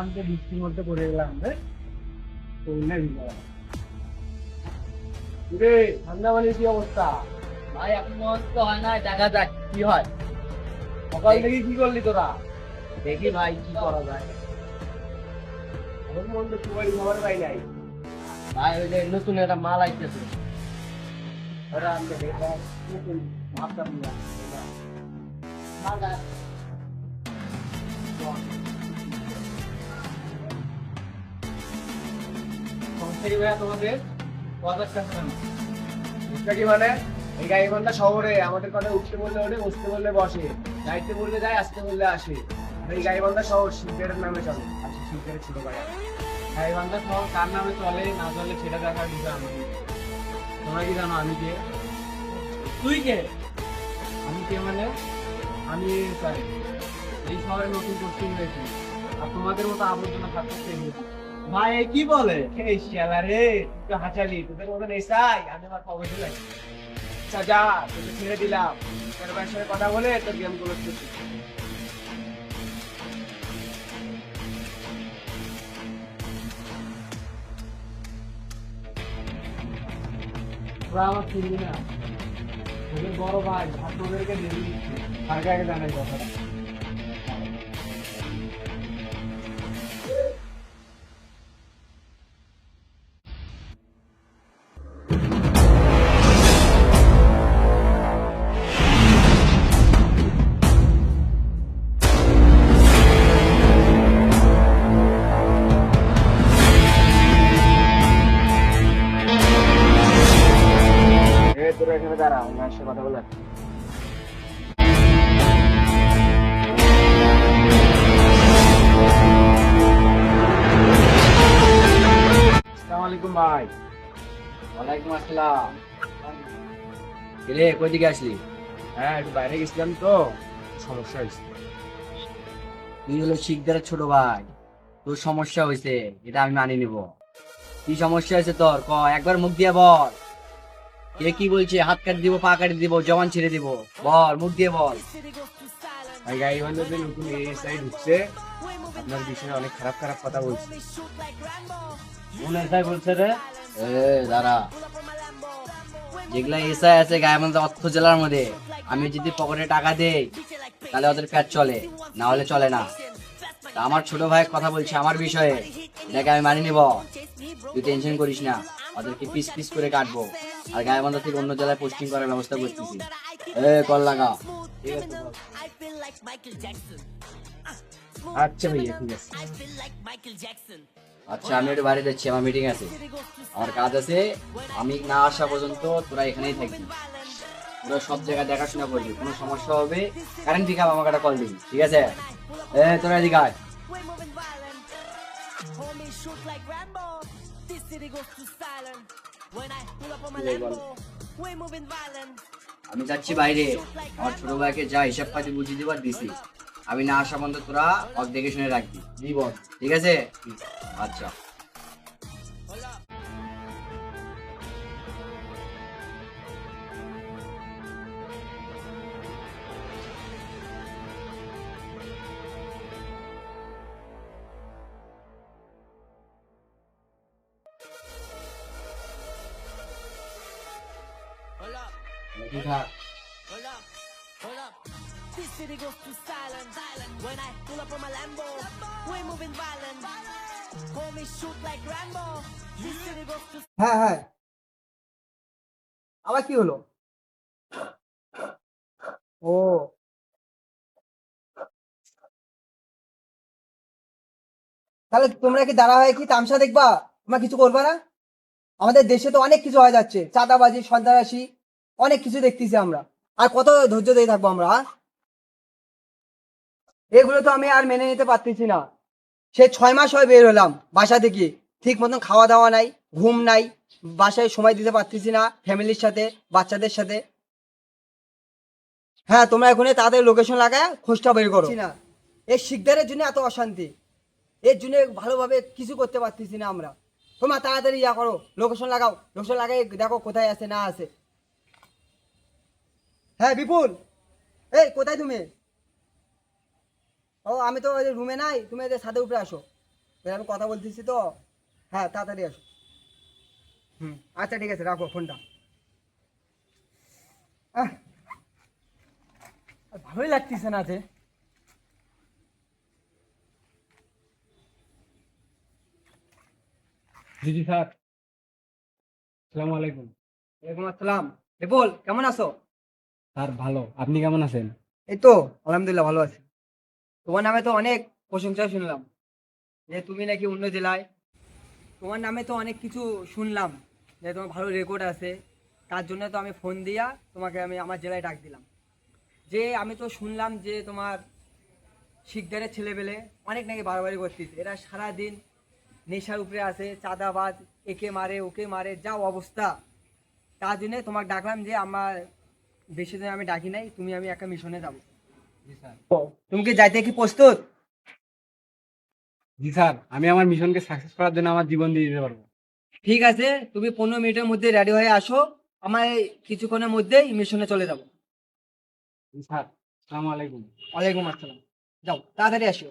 নামতে বৃষ্টির মধ্যে পড়ে গেলাম রে করলে রে ঠান্ডা মানে কি অবস্থা? ভাই এখন তো হয় না দেখা যাক কি হয়। সকাল থেকে কি করলি তোরা? দেখি ভাই কি করা যায়। এখন মধ্যে কুমারি খবর পাই নাই। ভাই ওই যে নতুন একটা মাল আইতেছে। ওরা নতুন ভাবতাম না ভাইয়া তোমাদের কি মানে এই শহরে আমাদের কথা উঠতে বললে ওঠে বসতে বললে বসে। যাইতে বললে যায় আসতে বললে আসে। এই শহর শিল্পের নামে চলে। আর শিল্পের ছোট ভাই গাইবান্ধা শহর কার নামে চলে না চলে সেটা দেখার বিষয় আমি তোমরা কি জানো আমি কে? তুই কে? আমি কে মানে? আমি এই শহরে। নতুন পোস্টিং হয়েছি। আর তোমাদের মতো আবর্জনা থাকতে ভাই কি বলে? এই শালা রে হাঁচালি, তোদের মতো নেই আমি আমার দিলাই আচ্ছা তোকে ছেড়ে দিলাম। তোর ভাইয়ের কথা বলে তোর গেমগুলো বড় ভাই কাকে জানাই কথাটা। ওয়ালাইকুম আসসালাম। রে কই দিকে আসলি? হ্যাঁ একটু বাইরে গেছিলাম তো সমস্যা হয়েছে। তুই হলো শিখদারের ছোট ভাই তোর সমস্যা হয়েছে এটা আমি মানি নিব। কি সমস্যা হয়েছে তোর? ক একবার মুখ দিয়ে বল। কে কি বলছে? হাত কাটি দিব পা কাটি দিব জবান ছেড়ে দিব। বল মুখ দিয়ে বল। ভাই গাড়ি বান্ধবদের নতুন এএসআই ঢুকছে আপনার বিষয়ে অনেক খারাপ খারাপ কথা বলছে। কোন এসআই বলছে রে? এ দাঁড়া। যেগুলা এসআই আছে গায়েবন্ধ অর্থ জেলার মধ্যে, আমি যদি পকেটে টাকা দেই, তাহলে ওদের পেট চলে, না হলে চলে না। আমার ছোট ভাই কথা বলছে, আমার বিষয়ে। এটাকে আমি মানি নিব। তুই টেনশন করিস না, ওদেরকে পিস পিস করে কাটবো। আর গায়ে গায়েবন্ধ থেকে অন্য জেলায় পোস্টিং করার ব্যবস্থা করতেছি। এ কল লাগা। আচ্ছা ভাইয়া ঠিক আছে আচ্ছা আমি একটু বাইরে যাচ্ছি, আমার মিটিং আছে। আমার কাজ আছে, আমি না আসা পর্যন্ত তোরা এখানেই থাকবি। তোরা সব জায়গায় দেখাশোনা করবি, কোনো সমস্যা হবে? কারেন্ট ঠিক আমাকে একটা কল দিবি, ঠিক আছে? এ, তোরা এদিকে আয়. আমি যাচ্ছি বাইরে। আমার ছোট ভাইকে যা হিসাব পাতি বুঝিয়ে দেবার দিছি। আমি না আসা পর্যন্ত তোরা অক দেখে শুনে রাখবি। জীবন। ঠিক আছে? আচ্ছা। ঠিক city goes to silent. silent. When I pull up on my Lambo, we're moving violent. Homies shoot like Rambo. This city goes to হ্যাঁ হ্যাঁ আবার কি হলো ও তাহলে তোমরা কি দাঁড়া হয় কি তামসা দেখবা তোমরা কিছু করবে না আমাদের দেশে তো অনেক কিছু হয়ে যাচ্ছে চাঁদাবাজি সন্ত্রাসী অনেক কিছু দেখতেছি আমরা আর কত ধৈর্য দিয়ে থাকব আমরা? এগুলো তো আমি আর মেনে নিতে পারতেছি না। সে ছয় মাস হয় বের হলাম বাসা থেকে। ঠিক মতন খাওয়া দাওয়া নাই, ঘুম নাই, বাসায় সময় দিতে পারতেছি না ফ্যামিলির সাথে, বাচ্চাদের সাথে। হ্যাঁ তোমরা এখন তাদের লোকেশন লাগায় খোঁজটা বের করো। না। এই শিকদারের জন্য এত অশান্তি। এর জন্য ভালোভাবে কিছু করতে পারতেছি না আমরা। তোমরা তাড়াতাড়ি ইয়া করো লোকেশন লাগাও। লোকেশন লাগাই দেখো কোথায় আছে, না আছে। হ্যাঁ বিপুল। এই, কোথায় তুমি? ও আমি তো ওই রুমে নাই তুমি এদের ছাদে উপরে আসো। এবার আমি কথা বলতেছি তো। হ্যাঁ তাড়াতাড়ি আসো। হুম আচ্ছা ঠিক আছে রাখো ফোনটা। ভালোই লাগতেছে না যে। দিদি স্যার আসসালামু আলাইকুম। ওয়ালাইকুম আসসালাম। বল কেমন আছো? স্যার ভালো। আপনি কেমন আছেন? এই তো আলহামদুলিল্লাহ ভালো আছি। তোমার নামে তো অনেক প্রশংসা শুনলাম। যে তুমি নাকি অন্য জেলায়। তোমার নামে তো অনেক কিছু শুনলাম যে তোমার ভালো রেকর্ড আছে। তার জন্য তো আমি ফোন দিয়া তোমাকে আমি আমার জেলায় ডাক দিলাম। যে আমি তো শুনলাম যে তোমার শিকদারের ছেলেবেলে অনেক নাকি বাড়াবাড়ি করতিস এরা সারাদিন নেশার উপরে আছে, চাঁদাবাজ, একে মারে, ওকে মারে, যা অবস্থা। তার জন্য তোমাকে ডাকলাম যে আমার বেশি দিন আমি ডাকি নাই, তুমি আমি একটা মিশনে যাব। তুমি কি যাইতে কি প্রস্তুত? জি স্যার আমি আমার মিশনকে সাকসেস করার জন্য আমার জীবন দিয়ে দিতে পারব। ঠিক আছে তুমি পনেরো মিনিটের মধ্যে রেডি হয়ে আসো আমার এই কিছুক্ষণের মধ্যেই মিশনে চলে যাব। জি স্যার আসসালামু আলাইকুম। ওয়ালাইকুম আসসালাম। যাও তাড়াতাড়ি আসো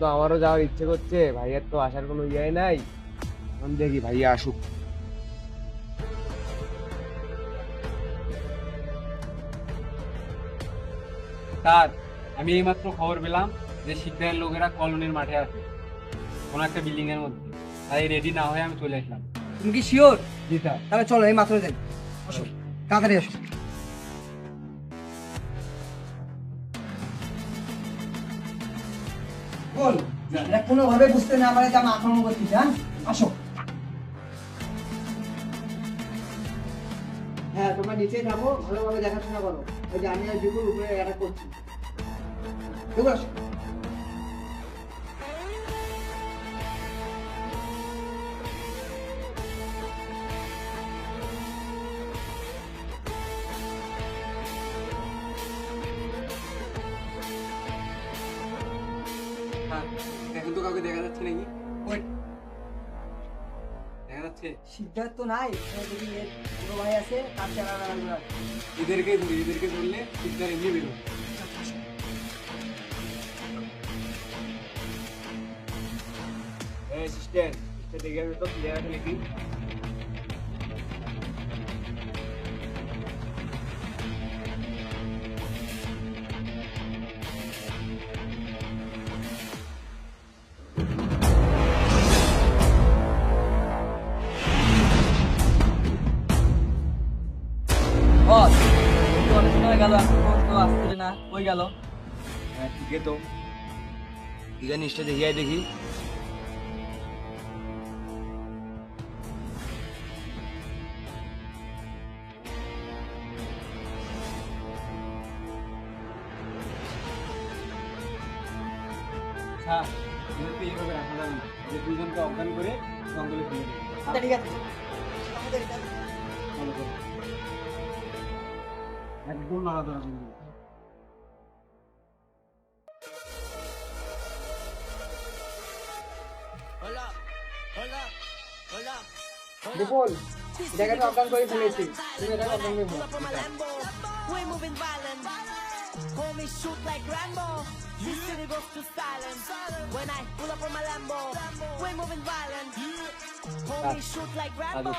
তো আমারও যাওয়ার ইচ্ছে করছে ভাইয়ের তো আসার কোনো ইয়ে নাই। এখন দেখি ভাইয়া আসুক। স্যার আমি এইমাত্র খবর পেলাম যে শিখদের লোকেরা কলোনির মাঠে আছে কোনো একটা বিল্ডিং এর মধ্যে। তাই রেডি না হয়ে আমি চলে আসলাম। তুমি কি শিওর জি স্যার। তাহলে চলো এই মাত্র যাই। আসো তাড়াতাড়ি আসো। কোনোভাবে বুঝতে না পারে তা আমি আক্রমণ করতে চান আসো। হ্যাঁ তোমরা নিচে থাকো ভালোভাবে দেখাশোনা করো। ওই যে আমি আর বিপুল উপরে এটা করছি। ঠিক আছে এখন তো কাউকে দেখা যাচ্ছে নাকি? দেখা যাচ্ছে? সিদ্ধার্থ নাই যদি কোনো ভাই আছে তার চেহারা লাগবে এদেরকে ধরি এদেরকে ধরলে সিদ্ধার এমনি বেরো অ্যাসিস্ট্যান্ট দেখে আমি তো ক্লিয়ার আছে কই গেল? হ্যাঁ ঠিক তো। জানিসটা দেখি আয় দেখি। স্যার এইভাবে রাখা যাবে না যে দুজনকে অজ্ঞান করে জঙ্গলে ফেলে দেবে। আচ্ছা ঠিক আছে। একদম করবি বিপুল এটাকে তো অজ্ঞান করে ফেলেছি তুমি এটা অজ্ঞান করে Pull up on my Lambo, we're moving violent. Homies shoot like Rambo. This city goes to silence. When I pull up on my Lambo, we're moving violent. Homies shoot like Rambo.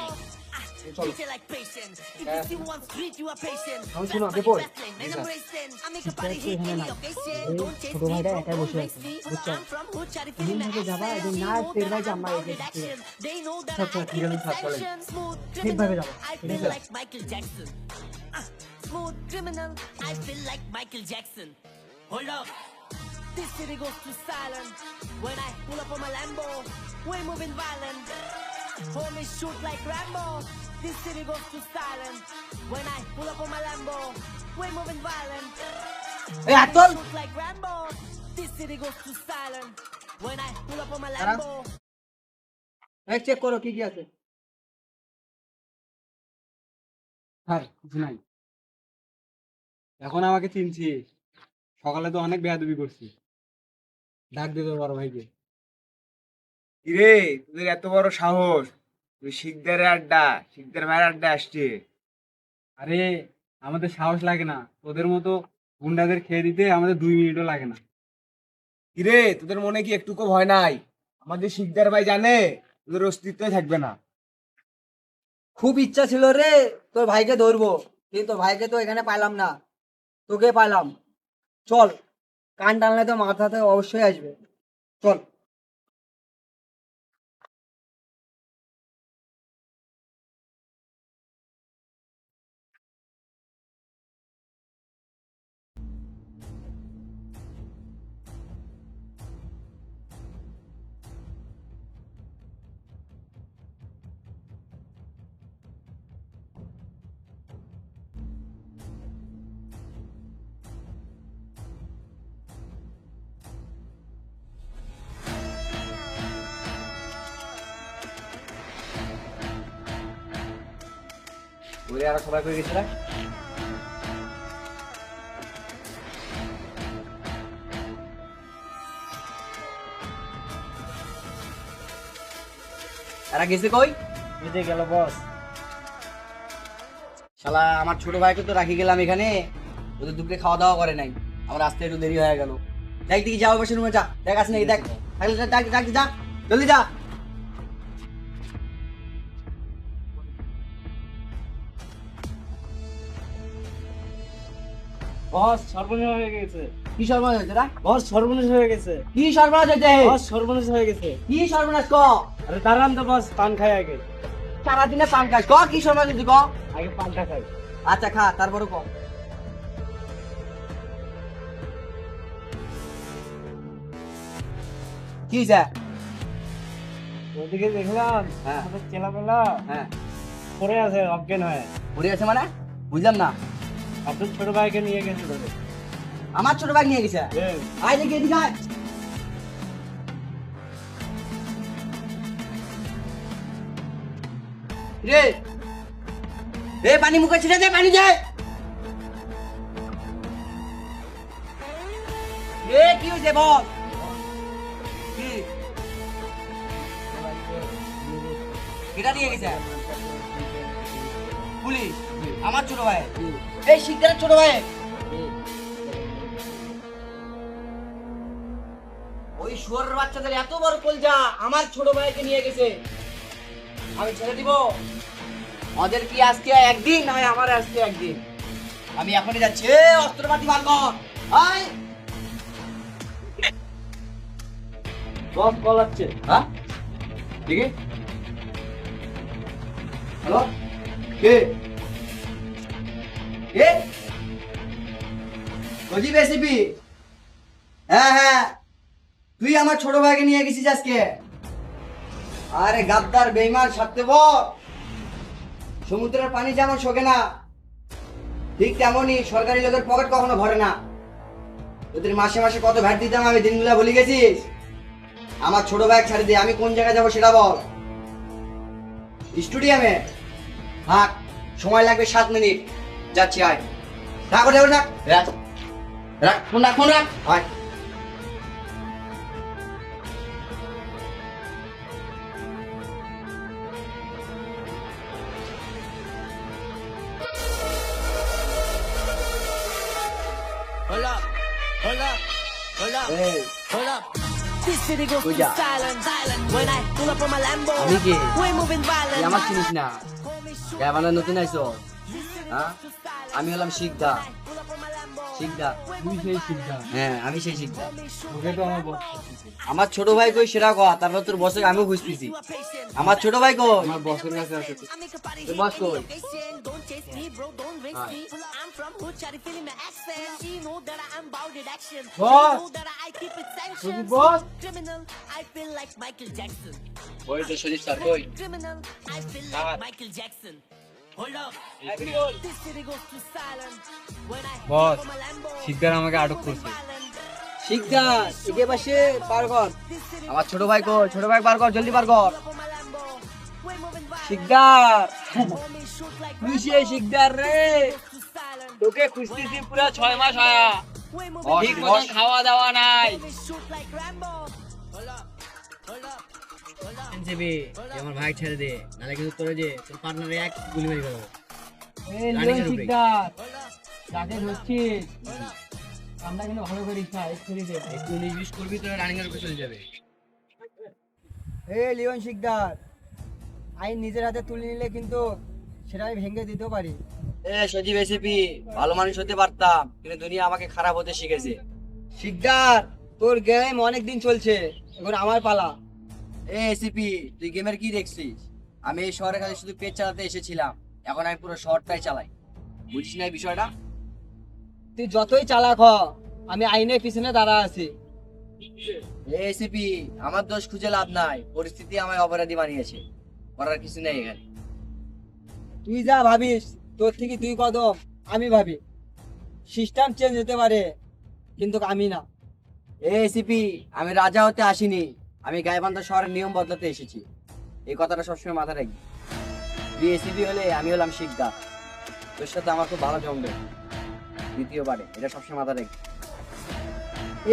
Ah, treat you like patient. If you see one street, you are patient. আমি শোনো, That's Bipul. my wrestling, and I'm racing. I make a body Siddharth hit এখানে any নাই। occasion. এই Don't chase ছোট me, ভাইটা bro, একাই বসে don't আছে, race me. বুঝছো? I'm from hood, Charlie তুমি feeling my থেকে যাবা, accent. এদের They না know টের that পাই যে I'm আমরা about এগিয়ে it যাচ্ছি। action. They know that আচ্ছা, I ঠিক আছে, need স্যার, চলেন। attention. Smooth ঠিকভাবে criminal, যাবো। I ঠিক feel আছে। like Michael Jackson. Ah, smooth criminal, I feel like Michael Jackson. Hold up. This city goes to silent when I pull up on my Lambo. We're moving violent. Homies shoot like Rambo. This city goes to silent when I pull up on my Lambo. We're moving violent. এই আতল Shoot like Rambo. This city goes to silent when I pull up on my। Lambo. Check করো কি কি আছে sir কিছু নাই এখন আমাকে চিনছিস সকালে তো অনেক বেয়াদবি করছি ডাক দে তোর বড় ভাইকে কিরে, তোদের এত বড় সাহস? তুই শিকদারের আড্ডা, শিকদার ভাইয়ের আড্ডা আসছে আরে, আমাদের সাহস লাগে না। তোদের মতো গুন্ডাদের খেয়ে দিতে আমাদের দুই মিনিটও লাগে না। কিরে, তোদের মনে কি একটুকু ভয় নাই? আমাদের শিকদার ভাই জানে, তোদের অস্তিত্বই থাকবে না। খুব ইচ্ছা ছিল রে, তোর ভাইকে ধরবো। কিন্তু ভাইকে তো এখানে পাইলাম না। তোকে পাইলাম। চল, কান টানলে তো মাথাতে অবশ্যই আসবে। চল। আর সবাই গেছে এরা গেছে কই? বুঝে গেল বস শালা আমার ছোট ভাইকে তো রাখি গেলাম এখানে। ওদের দুপুরে খাওয়া দাওয়া করে নাই। আমার আসতে একটু দেরি হয়ে গেল। দেখ দেখি যাও বসে রুমে যা। দেখ আসে নাকি দেখ। থাকলে ডাক ডাক যা। জলদি যা। বস সর্বনাশ হয়ে গেছে। কি সর্বনাশ হয়েছে রা? বস সর্বনাশ হয়ে গেছে। কি সর্বনাশ হয়েছে? বস সর্বনাশ হয়ে গেছে। কি সর্বনাশ ক? আরে দাঁড়ান তো বস পান খাই আগে। সারাদিনে পান খাস। ক কি সর্বনাশ হয়েছে ক? আগে পানটা খাই। আচ্ছা খা তারপরে ক। কি যা ওদিকে দেখলাম হ্যাঁ। আমাদের চেলাপেলা। হ্যাঁ। পড়ে আছে অজ্ঞান হয়ে। পড়ে আছে মানে? বুঝলাম না। আপনার ছোট ভাইকে নিয়ে গেছে আমার ছোট ভাই নিয়ে গেছে? আয় দেখি এদিকে আয়। রে এ পানি মুখে ছেড়ে দে পানি দে। এ কি হয়েছে বল? কি? এটা নিয়ে গেছে। পুলিশ। আমার ছোট ভাই। এই শিকদারের ছোট ভাই। ওই শুয়োরের বাচ্চাদের এত বড় কলজা আমার ছোট ভাইকে নিয়ে গেছে। আমি ছেড়ে দিব। ওদের কি আজকে একদিন? নয় আমার আজকে একদিন। আমি এখনই যাচ্ছি। এ অস্ত্রপাতি বার কর। আয়। বস কল আসছে। হ্যাঁ? ঠিক আছে হ্যালো? কে? কে সজীব এসিপি? হ্যাঁ হ্যাঁ। তুই আমার ছোট ভাইকে নিয়ে গেছিস আজকে। আরে গাদ্দার বেইমান সারতে সমুদ্রের পানি যেমন শোকে না, ঠিক তেমনই সরকারি লোকের পকেট কখনো ভরে না। তোদের মাসে মাসে কত ভ্যাট দিতাম আমি, দিনগুলা ভুলে গেছিস? আমার ছোট ভাই ছাড়ে দে, আমি কোন জায়গায় যাব সেটা বল। স্টুডিয়ামে। থাক, সময় লাগবে সাত মিনিট। যাচ্ছি আয় রাখ ওটা রাখ রাখ রাখ ফোন রাখ ফোন রাখ আয় Hold up, hold up, hold up, এই hold up. This city goes Good to job. silent, silent. When I pull up on my Lambo, আমি কে? we moving violent. তুই আমার চিনিস না Call me sugar, গায়ে নতুন আইসো this city হ্যাঁ goes to silent. আমি হলাম শিকদা শিকদা তুই সেই শিখদা হ্যাঁ আমি সেই শিকদা ওকে তো আমার আমার ছোট ভাই কই সেরা কথা তার তোর বসে আমি খুঁজতেছি। আমার ছোট ভাই কই? আমার বসের কাছে আছে তুই বস কই? ওই তো শরীর স্যার কই? আমার মাইকেল জ্যাকসন Lambo, শিকদার আমাকে আটক করছে violent. শিকদা একে পাশে পার কর আমার ছোট ভাই কই ছোট ভাই পার কর জলদি পার কর. শিকদার সেই শিকদার রে. তোকে খুঁজতেছি পুরো ছয় মাস হয়া ঠিক মতন খাওয়া দাওয়া নাই up. আমার ভাই ছেড়ে দে নালে কিন্তু তোর যে তোর পার্টনারে এক গুলি মেরে এর উপরে। ধরছিস? আমরা কিন্তু ভালো করিস না এক্ষুনি দে। একটু বিশ করবি তোর রানিং এর চলে যাবে। এ লিওন শিকদার আইন নিজের হাতে তুলে নিলে কিন্তু সেটা আমি ভেঙে দিতেও পারি। এ সজীব এসিপি ভালো মানুষ হতে পারতাম কিন্তু দুনিয়া আমাকে খারাপ হতে শিখেছে। শিকদার তোর গেম অনেক দিন চলছে এখন আমার পালা। এ এসিপি তুই গেমের কি দেখছিস? আমি এই শহরে খালি শুধু পেট চালাতে এসেছিলাম এখন আমি পুরো শহরটাই চালাই। বুঝিস না এই বিষয়টা? তুই যতই চালাক হ আমি আইনের পিছনে দাঁড়া আছি। এ এসিপি আমার দোষ খুঁজে লাভ নাই পরিস্থিতি আমায় অপরাধী বানিয়েছে। করার কিছু নেই এখানে। তুই যা ভাবিস তোর থেকে তুই কদম আমি ভাবি। সিস্টেম চেঞ্জ হতে পারে কিন্তু আমি না। এ এসিপি আমি রাজা হতে আসিনি। আমি গাইবান্ধা শহরের নিয়ম বদলাতে এসেছি। এই কথাটা সবসময় মাথায় রাখবি। তুই এসিপি হলে আমি হলাম শিকদার। তোর সাথে আমার খুব ভালো জমবে দ্বিতীয়বারে, এটা সবসময় মাথায় রাখবি।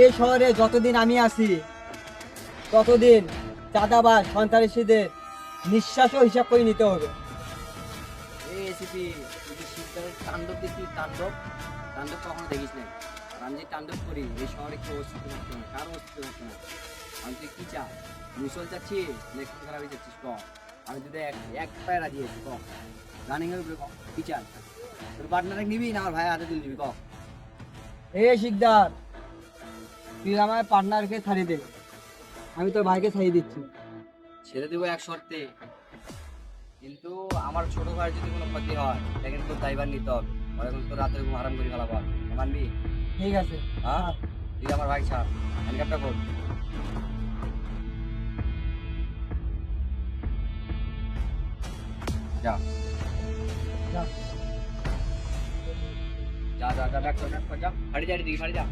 এই শহরে যতদিন আমি আছি, ততদিন চাঁদাবাজ, সন্ত্রাসীদের নিঃশ্বাসও হিসাব করে নিতে হবে। এই এসিপি কি শিকদারের তাণ্ডব দেখছিস তাণ্ডব? তাণ্ডব কখনো দেখিস নাই। আর আমি যে তাণ্ডব করি, এই শহরে কেউ অস্তিত্ব থাকতো না। কারও অস্তিত্ব থাকতো না। আমি তুই কি চাস? মিশল চাচ্ছিস? লেখক খারাপ যাচ্ছিস ক। আমি যদি এক এক পায়ে রাজি আছি ক। রানিং এর উপরে ক? কি চাস? তোর পার্টনারে নিবি না আমার ভাই হাতে তুলে নিবি ক? এ শিকদার তুই আমার পার্টনারকে ছাড়িয়ে দে। আমি তোর ভাইকে ছাড়িয়ে দিচ্ছি। ছেড়ে দেবো এক শর্তে। কিন্তু আমার ছোট ভাই যদি কোনো ক্ষতি হয় এটা কিন্তু তোর দায়ভার নিতে হবে। পরে কিন্তু তোর রাতে ঘুম হারাম করে ফেলাবো। মানবি? ঠিক আছে হ্যাঁ? তুই আমার ভাই ছাড়। হ্যান্ডকাপটা কর। যা যা। যা যা যা ব্যাক কর ব্যাক কর যা গাড়ি যা দিকে গাড়ি যা